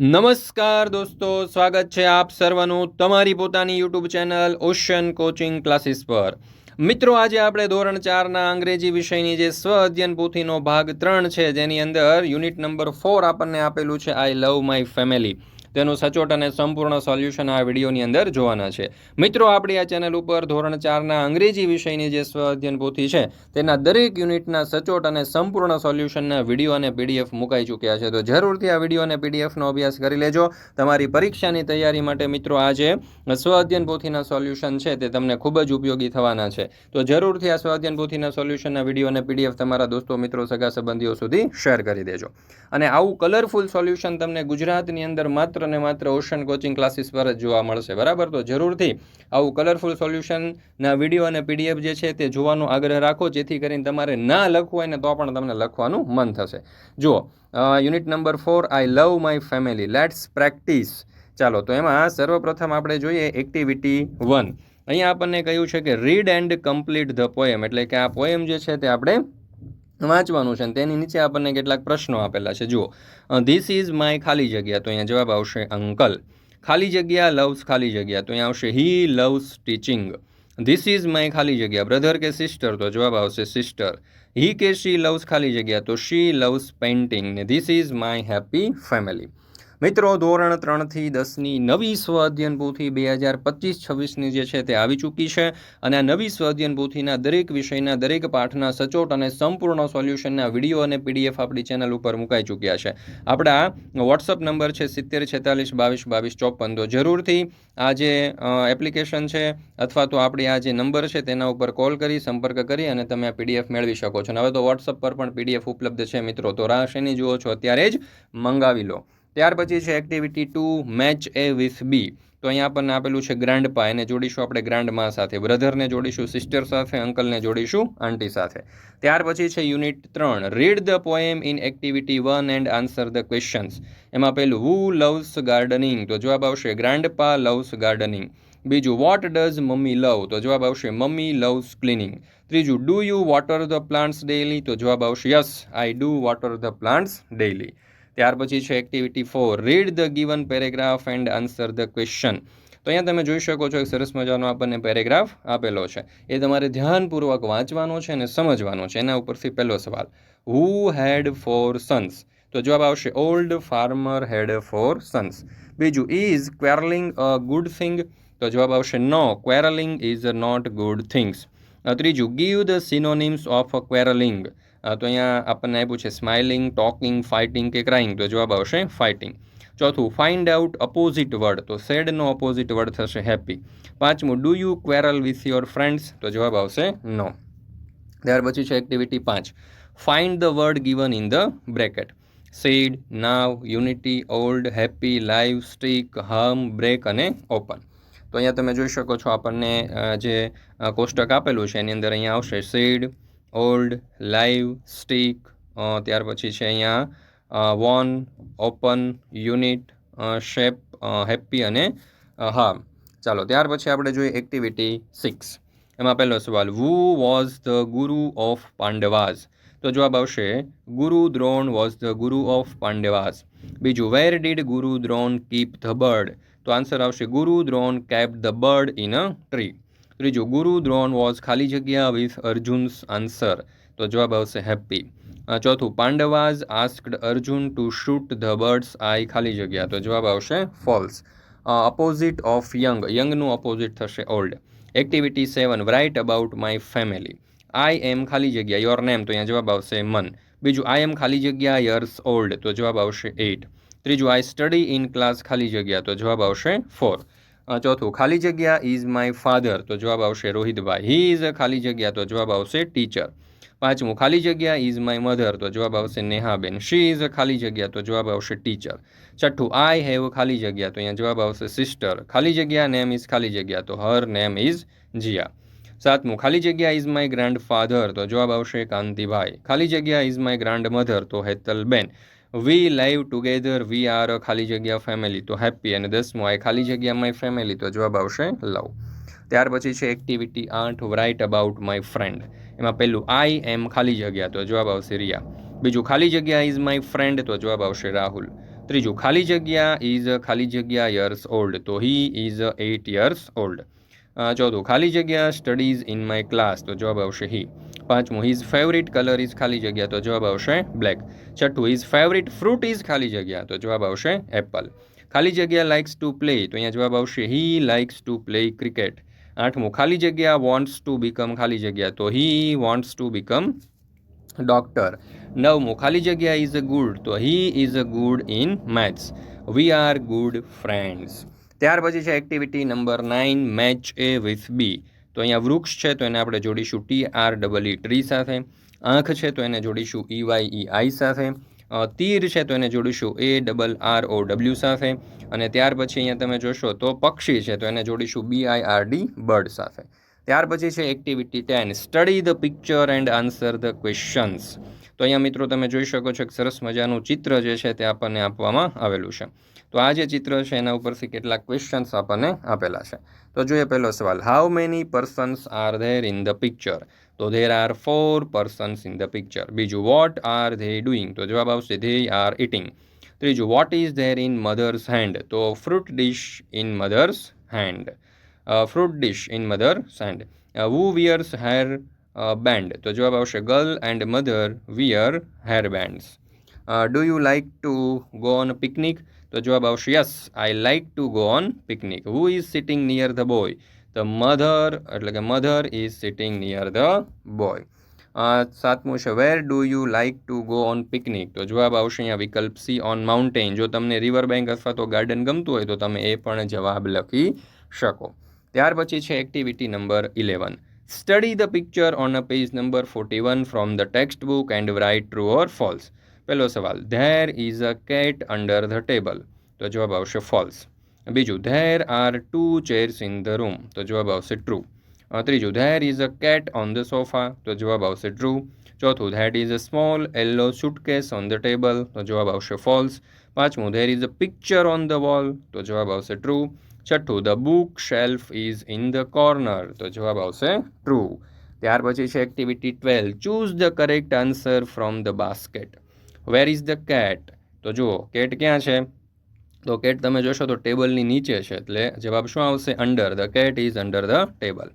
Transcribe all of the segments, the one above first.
નમસ્કાર દોસ્તો, સ્વાગત છે આપ સર્વનું તમારી પોતાની YouTube channel Ocean Coaching Classes પર. મિત્રો, આજે આપણે ધોરણ ચારના અંગ્રેજી વિષયની જે સ્વ અધ્યયન પોથીનો ભાગ ત્રણ છે, જેની અંદર યુનિટ નંબર ફોર આપણને આપેલું છે આઈ લવ માય ફેમિલી તેનું સચોટ અને સંપૂર્ણ સોલ્યુશન આ વિડીયોની અંદર જોવાના છે. મિત્રો, આપણી આ ચેનલ ઉપર ધોરણ ચારના અંગ્રેજી વિષયની જે સ્વ અધ્યયન પોથી છે, તેના દરેક યુનિટના સચોટ અને સંપૂર્ણ સોલ્યુશનના વીડિયો અને પીડીએફ મુકાઈ ચૂક્યા છે. તો જરૂરથી આ વીડિયો અને પીડીએફનો અભ્યાસ કરી લેજો. તમારી પરીક્ષાની તૈયારી માટે, મિત્રો આ જે સ્વઅધ્યયન પોથીના સોલ્યુશન છે તે તમને ખૂબ જ ઉપયોગી થવાના છે. તો જરૂરથી આ સ્વ પોથીના સોલ્યુશનના વીડિયો અને પીડીએફ તમારા દોસ્તો, મિત્રો, સગા સંબંધીઓ સુધી શેર કરી દેજો. અને આવું કલરફુલ સોલ્યુશન તમને ગુજરાતની અંદર માત્ર ને માત્ર ઓશન કોચિંગ ક્લાસીસ પર જ જોવા મળશે. બરાબર? તો જરૂરથી આવું કલરફુલ સોલ્યુશનના વીડિયો અને પીડીએફ જે છે તે જોવાનો આગ્રહ રાખો, જેથી કરીને તમારે ના લખવું હોય ને તો પણ તમને લખવાનું મન થશે. જુઓ unit number four I love my family let's practise ચાલો, તો એમાં સર્વપ્રથમ આપણે જોઈએ એક્ટિવિટી વન અહીંયા આપણને કહ્યું છે કે read and complete the poem એટલે કે આ પોએમ જે છે તે આપણે વાંચવાનું છે અને તેની નીચે આપણને કેટલાક પ્રશ્નો આપેલા છે. જુઓ. ધીસ ઇઝ માય ખાલી જગ્યા. તો અહીંયા જવાબ આવશે અંકલ ખાલી જગ્યા લવ્સ ખાલી જગ્યા. તો અહીંયા આવશે he loves teaching this is my ખાલી જગ્યા. બ્રધર કે સિસ્ટર તો જવાબ આવશે સિસ્ટર હી કે શી લવ્સ ખાલી જગ્યા. તો શી લવ્સ પેઇન્ટિંગ ને this is my happy family મિત્રો, ધોરણ ત્રણથી દસની નવી સ્વ અધ્યયન પોથી બે હજાર પચીસ છવ્વીસની જે છે તે આવી ચૂકી છે અને આ નવી સ્વ અધ્યયન પોથીના દરેક વિષયના દરેક પાઠના સચોટ અને સંપૂર્ણ સોલ્યુશનના વીડિયો અને પીડીએફ આપણી ચેનલ ઉપર મુકાઈ ચૂક્યા છે. આપણા વોટ્સઅપ નંબર છે સિત્તેર છેતાલીસ બાવીસ બાવીસ ચોપન તો જરૂરથી આ જે એપ્લિકેશન છે અથવા તો આપણી આ જે નંબર છે તેના ઉપર કોલ કરી, સંપર્ક કરી અને તમે આ પીડીએફ મેળવી શકો છો. હવે તો વોટ્સઅપ પર પણ પીડીએફ ઉપલબ્ધ છે મિત્રો. તો રાહ શેની જુઓ છો, અત્યારે જ મંગાવી લો. ત્યાર પછી છે activity two match A with B તો અહીંયા આપણને આપેલું છે ગ્રાન્ડ પા એને જોડીશું આપણે ગ્રાન્ડમાં સાથે. બ્રધરને જોડીશું સિસ્ટર સાથે અંકલને જોડીશું આંટી સાથે. ત્યાર પછી છે યુનિટ ત્રણ. Read the poem in activity one and answer the questions એમાં પેલું હુ લવ્સ ગાર્ડનિંગ તો જવાબ આવશે ગ્રાન્ડ પા લવ્સ ગાર્ડનિંગ બીજું વોટ ડઝ મમ્મી લવ તો જવાબ આવશે મમ્મી લવ્સ ક્લિનિંગ ત્રીજું do you water the plants daily તો જવાબ આવશે yes I do water the plants daily ત્યાર પછી છે activity four read the given paragraph and answer the question તો અહીંયા તમે જોઈ શકો છો એક સરસ મજાનો આપણને પેરેગ્રાફ આપેલો છે. એ તમારે ધ્યાનપૂર્વક વાંચવાનો છે અને સમજવાનો છે. એના ઉપરથી પહેલો સવાલ હુ હેડ ફોર સન્સ તો જવાબ આવશે old farmer had four sons બીજું is quarrelling a good thing તો જવાબ આવશે no quarrelling is not good things ત્રીજું give the synonyms of quarrelling તો અહીંયા આપણને આપ્યું છે સ્માઇલિંગ ટોકિંગ ફાઇટિંગ કે ક્રાઇંગ તો જવાબ આવશે ફાઇટિંગ ચોથું ફાઇન્ડ આઉટ અપોઝિટ વર્ડ તો સેડનો અપોઝિટ વર્ડ થશે હેપી પાંચમું do you quarrel with your friends તો જવાબ આવશે નો ત્યાર પછી છે એક્ટિવિટી પાંચ. Find the word given in the bracket sad now unity old happy live stick hum break અને ઓપન તો અહીંયા તમે જોઈ શકો છો આપણને જે કોષ્ટક આપેલું છે, એની અંદર અહીંયા આવશે સેડ ઓલ્ડ, લાઈવ, સ્ટીક ત્યાર પછી છે અહીંયા one, open, unit shape happy અને હા ચાલો, ત્યાર પછી આપણે જોઈએ એક્ટિવિટી સિક્સ. એમાં પહેલો સવાલ who was the guru of Pandavas તો જવાબ આવશે guru Drona was the guru of Pandavas બીજું where did guru Drona keep the bird તો આન્સર આવશે guru Drona kept the bird in a tree ત્રીજું ગુરુ દ્રોણ વોઝ ખાલી જગ્યા વિથ અર્જુન્સ આન્સર તો જવાબ આવશે હેપી ચોથું Pandavas asked Arjun to shoot the birds I ખાલી જગ્યા, તો જવાબ આવશે ફોલ્સ અપોઝિટ ઓફ યંગ યંગનું અપોઝિટ થશે old activity seven write about my family I am ખાલી જગ્યા યોર નેમ તો અહીંયા જવાબ આવશે મન. બીજું આઈ એમ ખાલી જગ્યા યર્સ ઓલ્ડ તો જવાબ આવશે એઇટ ત્રીજું આઈ સ્ટડી ઇન ક્લાસ ખાલી જગ્યા, તો જવાબ આવશે ફોર ચોથું, ખાલી જગ્યા ઇઝ માય ફાધર. તો જવાબ આવશે રોહિતભાઈ. હી ઇઝ ખાલી જગ્યા. તો જવાબ આવશે ટીચર. પાંચમું, ખાલી જગ્યા ઇઝ માય મધર. તો જવાબ આવશે નેહાબેન. શી ઇઝ ખાલી જગ્યા? તો જવાબ આવશે ટીચર. છઠ્ઠું, આઈ હેવ ખાલી જગ્યા. તો અહીંયા જવાબ આવશે સિસ્ટર. ખાલી જગ્યા, નેમ ઇઝ ખાલી જગ્યા. તો હર નેમ ઇઝ જીયા. સાતમું, ખાલી જગ્યા ઇઝ માય ગ્રાન્ડ ફાધર તો જવાબ આવશે કાંતિભાઈ. ખાલી જગ્યા ઇઝ માય ગ્રાન્ડ મધર તો Hetalben. We live together we are a ખાલી જગ્યા ફેમિલી તો હેપી અને દસમું આઈ ખાલી જગ્યા માય ફેમિલી તો જવાબ આવશે લવ. ત્યાર પછી છે એક્ટિવિટી આઠ રાઇટ અબાઉટ માય ફ્રેન્ડ એમાં પહેલું આઈ એમ ખાલી જગ્યા, તો જવાબ આવશે રિયા. બીજું ખાલી જગ્યા ઇઝ માય ફ્રેન્ડ તો જવાબ આવશે રાહુલ. ત્રીજું ખાલી જગ્યા ઇઝ ખાલી જગ્યા યર્સ ઓલ્ડ તો he is eight years old ચોથું ખાલી જગ્યા સ્ટડીઝ ઇન માય ક્લાસ તો જવાબ આવશે હી પાંચમું હિઝ ફેવરિટ કલર ઇઝ ખાલી જગ્યા, તો જવાબ આવશે બ્લેક છઠ્ઠું હિઝ ફેવરિટ ફ્રૂટ ઇઝ ખાલી જગ્યા, તો જવાબ આવશે એપલ ખાલી જગ્યા લાઇક્સ ટુ પ્લે તો અહીંયા જવાબ આવશે he likes to play cricket આઠમું, ખાલી જગ્યા વોન્ટ્સ ટુ બીકમ ખાલી જગ્યા, તો he wants to become doctor નવમું, ખાલી જગ્યા ઇઝ અ ગુડ તો he is a good in maths we are good friends ત્યાર પછી છે activity number nine match A with B તો અહીંયા વૃક્ષ છે, તો એને આપણે જોડીશું T R double E tree સાથે. આંખ છે, તો એને જોડીશું ઈ વાય ઈ આઈ સાથે. તીર છે, તો એને જોડીશું A double R O W સાથે. અને ત્યાર પછી અહીંયા તમે જોશો તો પક્ષી છે, તો એને જોડીશું B I R D bird સાથે. ત્યાર પછી છે activity ten study the picture and answer the questions તો અહીંયા મિત્રો તમે જોઈ શકો છો કે સરસ મજાનું ચિત્ર જે છે તે આપણને આપવામાં આવેલું છે. તો આ જે ચિત્ર છે એના ઉપરથી કેટલાક ક્વેશ્ચન્સ આપણને આપેલા છે. તો જોઈએ પહેલો સવાલ. How many persons are there in the picture તો there are four persons in the picture બીજું વોટ આર ધે ડુઈંગ તો જવાબ આવશે ધે આર ઇટિંગ ત્રીજું what is there in mother's hand તો fruit dish in mother's hand fruit dish in mother sand who wears hair band તો જવાબ આવશે girl and mother wear hair bands do you like to go on picnic તો જવાબ આવશે yes I like to go on picnic who is sitting near the boy the mother એટલે કે mother is sitting near the boy સાતમું છે where do you like to go on picnic તો જવાબ આવશે અહીંયા વિકલ્પ સી ઓન માઉન્ટેન જો તમને રિવર બેંક અથવા તો ગાર્ડન ગમતું હોય તો તમે એ પણ જવાબ લખી શકો. ત્યાર પછી છે activity number eleven study the picture on a page number forty one from the textbook and write true or false પહેલો સવાલ there is a cat under the table તો જવાબ આવશે ફોલ્સ બીજું there are two chairs in the room તો જવાબ આવશે true ત્રીજું there is a cat on the sofa તો જવાબ આવશે ટ્રુ ચોથું that is a small yellow suitcase on the table તો જવાબ આવશે ફોલ્સ પાંચમું there is a picture on the wall તો જવાબ આવશે ટ્રુ છઠ્ઠું the bookshelf is in the corner તો જવાબ આવશે ટ્રુ ત્યાર પછી છે activity twelve choose the correct answer from the basket where is the cat તો જુઓ કેટ ક્યાં છે? તો કેટ તમે જોશો તો ટેબલની નીચે છે, એટલે જવાબ શું આવશે? Under the cat is under the table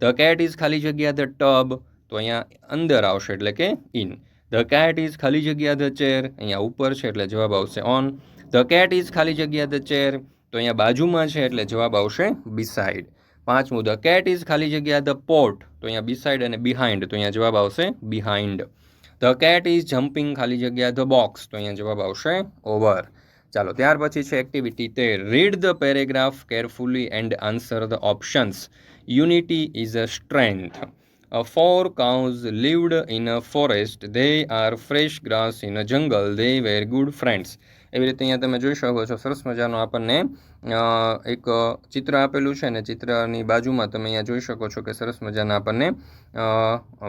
the cat is ખાલી જગ્યા ધ ટબ તો અહીંયા અંદર આવશે એટલે કે ઇન ધ કેટ ઇઝ ખાલી જગ્યા ધ ચેર અહીંયા ઉપર છે એટલે જવાબ આવશે ઓન ધ કેટ ઇઝ ખાલી જગ્યા ધ ચેર તો અહીંયા બાજુમાં છે એટલે જવાબ આવશે બિસાઇડ પાંચમું ધ કેટ ઇઝ ખાલી જગ્યા ધ પોટ તો અહીંયા બિસાઇડ અને બિહાઇન્ડ તો અહીંયા જવાબ આવશે behind the cat is jumping ખાલી જગ્યા ધ બોક્સ તો અહીંયા જવાબ આવશે ઓવર ચાલો, ત્યાર પછી છે એક્ટિવિટી તે. Read the paragraph carefully and answer the options unity is a strength a four cows lived in a forest they are fresh grass in a jungle they were good friends એવી રીતે અહીંયા તમે જોઈ શકો છો, સરસ મજાનો આપણને એક ચિત્ર આપેલું છે ને ચિત્રની બાજુમાં તમે અહીંયા જોઈ શકો છો કે સરસ મજાના આપણને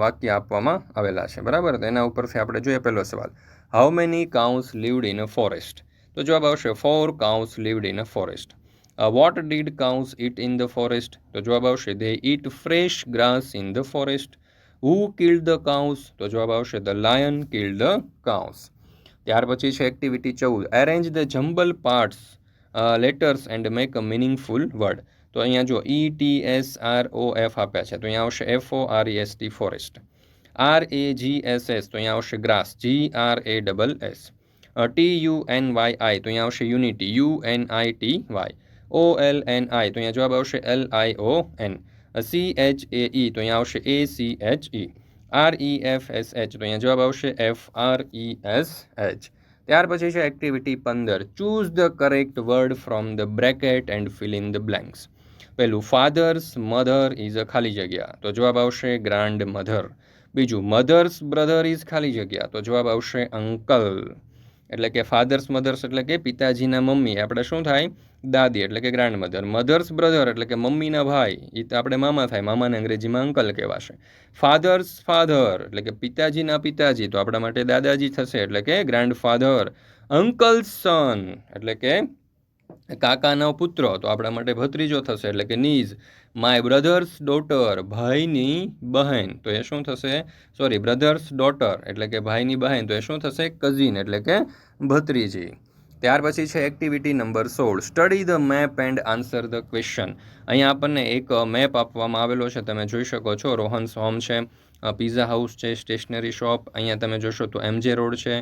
વાક્ય આપવામાં આવેલા છે. બરાબર? તો એના ઉપરથી આપણે જોઈએ પહેલો સવાલ. How many cows lived in a forest તો જવાબ આવશે four cows lived in a forest what did cows eat in the forest તો જવાબ આવશે they eat fresh grass in the forest who killed the cows તો જવાબ આવશે the lion killed the cows ત્યાર પછી છે એક્ટિવિટી ચૌદ. Arrange the jumble parts letters and make a meaningful word તો અહીંયા જો E T S R O F આપ્યા છે. તો અહીંયા આવશે F O R S T forest R A G S S તો અહીંયા આવશે grass G R A double S T U N Y I તો અહીંયા આવશે unity U N I T Y O L N I તો અહીંયા જવાબ આવશે L I O N C H A E તો અહીંયા આવશે A C H E R E F S H તો અહીંયા જવાબ આવશે F R E S H ત્યાર પછી છે એક્ટિવિટી પંદર. Choose the correct word from the bracket and fill in the blanks પહેલું ફાધર્સ મધર ઇઝ અ ખાલી જગ્યા. તો જવાબ આવશે ગ્રાન્ડ મધર બીજું મધર્સ બ્રધર ઇઝ ખાલી જગ્યા. તો જવાબ આવશે અંકલ એટલે કે ફાધર્સ મધર્સ એટલે કે પિતાજીના મમ્મી. આપણે શું થાય? દાદી એટલે કે ગ્રાન્ડ મધર મધર્સ બ્રધર એટલે કે મમ્મીના ભાઈ. એ તો આપણે મામા થાય. મામાને અંગ્રેજીમાં અંકલ કહેવાશે. ફાધર્સ ફાધર એટલે કે પિતાજીના પિતાજી. તો આપણા માટે દાદાજી થશે એટલે કે ગ્રાન્ડ ફાધર અંકલ સન એટલે કે કાકાનો પુત્ર તો આપણા માટે ભત્રીજો થશે એટલે કે નીઝ. માય બ્રધર્સ ડોટર ભાઈની બહેન. તો એ શું થશે? સોરી બ્રધર્સ ડોટર એટલે કે ભાઈની બહેન. તો એ શું થશે? કઝિન એટલે કે ભત્રીજી. ત્યાર પછી છે એક્ટિવિટી નંબર સોળ. Study the map and answer the question અહીંયા આપણને એક મેપ આપવામાં આવેલો છે. તમે જોઈ શકો છો. રોહન્સ હોમ છે પિઝા હાઉસ છે સ્ટેશનરી શોપ અહીંયા તમે જોશો તો એમજે રોડ છે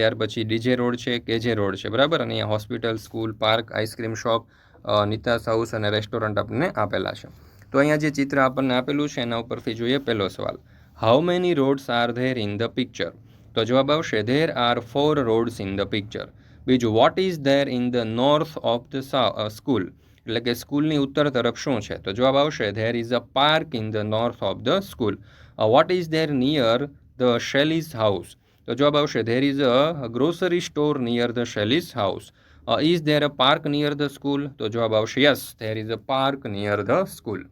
ત્યાર પછી ડીજે રોડ છે કેજે રોડ છે. બરાબર? અને અહીંયા hospital, school, park ice cream shop Nita's house અને રેસ્ટોરન્ટ આપણને આપેલા છે. તો અહીંયા જે ચિત્ર આપણને આપેલું છે, એના ઉપરથી જોઈએ પહેલો સવાલ. How many roads are there in the picture તો જવાબ આવશે there are four roads in the picture બીજું what is there in the north of the school એટલે કે સ્કૂલની ઉત્તર તરફ શું છે? તો જવાબ આવશે there is a park in the north of the school what is there near the Shelly's house તો જવાબ આવશે there is a grocery store near the Shelly's house is there a park near the school તો જવાબ આવશે yes there is a park near the school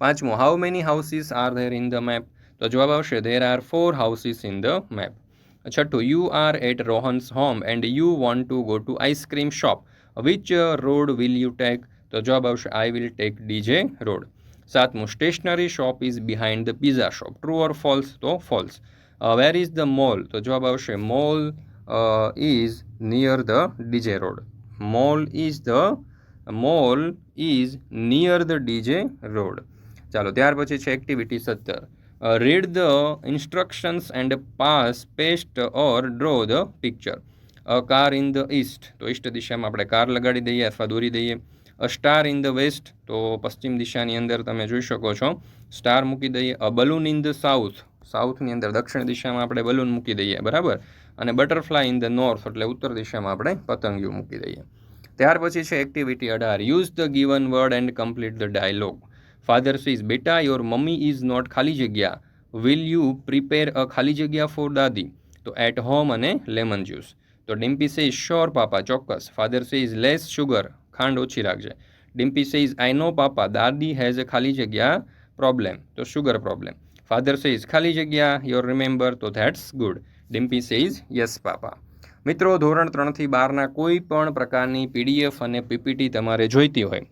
પાંચમું how many houses are there in the map તો જવાબ આવશે there are four houses in the map છઠ્ઠું you are at Rohan's home and you want to go to ice cream shop which road will you take તો જવાબ આવશે I will take DJ road સાતમું stationery shop is behind the pizza shop true or false તો false where is the mall તો જવાબ આવશે mall is near the DJ road mall is the mall is near the DJ road ચાલો, ત્યાર પછી છે activity સત્તર. Read the instructions and pass paste or draw the picture a car in the east તો east દિશામાં આપણે car લગાડી દઈએ, અથવા દોરી દઈએ. A star in the west તો પશ્ચિમ દિશાની અંદર તમે જોઈ શકો છો. સ્ટાર મૂકી દઈએ. A balloon in the south સાઉથની અંદર દક્ષિણ દિશામાં આપણે બલૂન મૂકી દઈએ, બરાબર? અને બટરફ્લાય ઇન ધ નોર્થ એટલે ઉત્તર દિશામાં આપણે પતંગિયું મૂકી દઈએ. ત્યાર પછી છે એક્ટિવિટી અઢાર. Use the given word and complete the dialogue father says બેટા યોર મમ્મી ઇઝ નોટ ખાલી જગ્યા. વિલ યુ પ્રિપેર અ ખાલી જગ્યા ફોર દાદી? તો એટ હોમ અને લેમન જ્યુસ તો ડિમ્પી સેઝ શ્યોર પાપા ચોક્કસ. ફાધર સેઝ લેસ શુગર ખાંડ ઓછી રાખજે. ડિમ્પી સેઝ આઈ નો પાપા દાદી હેઝ અ ખાલી જગ્યા પ્રોબ્લેમ તો શુગર પ્રોબ્લેમ ફાધર સેઝ ખાલી જગ્યા યોર રિમેમ્બર તો that's good Dimpy says yes papa મિત્રો, ધોરણ ત્રણથી બારના કોઈ પણ પ્રકારની પીડીએફ અને પીપીટી તમારે જોઈતી હોય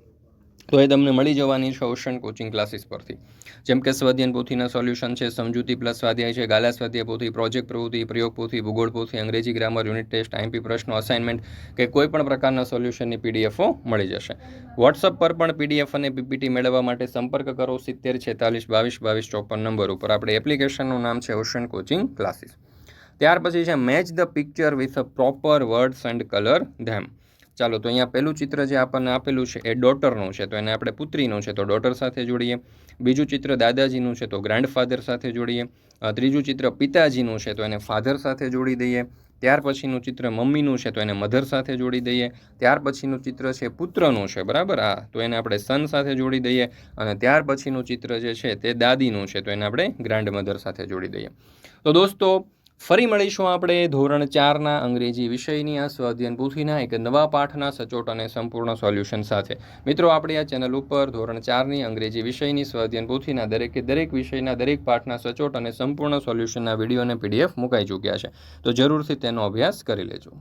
તો એ તમને મળી જવાની છે ઓશન કોચિંગ ક્લાસીસ પરથી. જેમ કે સ્વાધ્યાયન પોથીના સોલ્યુશન છે, સમજૂતી પ્લસ સ્વાધ્યાય છે, ગાલા સ્વાધ્યાય પોથી પ્રોજેક્ટ પ્રવૃત્તિ, પ્રયોગ પોથી, ભૂગોળ પોથી, અંગ્રેજી ગ્રામર યુનિટ ટેસ્ટ આઈએમપી પ્રશ્નો અસાઇનમેન્ટ કે કોઈ પણ પ્રકારના સોલ્યુશનની પીડીએફો મળી જશે. વોટ્સઅપ પર પણ પીડીએફ અને પીપીટી મેળવવા માટે સંપર્ક કરો સિત્તેર છેતાલીસ બાવીસ બાવીસ ચોપન નંબર ઉપર. આપણે એપ્લિકેશનનું નામ છે ઓશન કોચિંગ ક્લાસીસ ત્યાર પછી છે match the picture with a proper words and colour them ચાલો, તો અહીંયા પહેલું ચિત્ર જે આપણને આપેલું છે એ ડોટરનું છે, તો એને આપણે પુત્રીનું છે, તો ડોટર સાથે જોડીએ. બીજું ચિત્ર દાદાજીનું છે, તો ગ્રાન્ડફાધર સાથે જોડીએ. ત્રીજું ચિત્ર પિતાજીનું છે, તો એને ફાધર સાથે જોડી દઈએ. ત્યાર પછીનું ચિત્ર મમ્મીનું છે, તો એને મધર સાથે જોડી દઈએ. ત્યાર પછીનું ચિત્ર છે પુત્રનું છે, બરાબર? આ તો એને આપણે સન સાથે જોડી દઈએ અને ત્યાર પછીનું ચિત્ર જે છે તે દાદીનું છે, તો એને આપણે ગ્રાન્ડ મધર સાથે જોડી દઈએ. તો દોસ્તો ફરી મળીશું આપણે ધોરણ ચારના અંગ્રેજી વિષયની આ સ્વાધ્યન પૂથીના એક નવા પાઠના સચોટ અને સંપૂર્ણ સોલ્યુશન સાથે. મિત્રો, આપણે આ ચેનલ ઉપર ધોરણ ચારની અંગ્રેજી વિષયની સ્વાધ્યન પૂથીના દરેકે દરેક વિષયના દરેક પાઠના સચોટ અને સંપૂર્ણ સોલ્યુશનના વીડિયો અને પીડીએફ મુકાઈ ચૂક્યા છે. તો જરૂરથી તેનો અભ્યાસ કરી લેજો.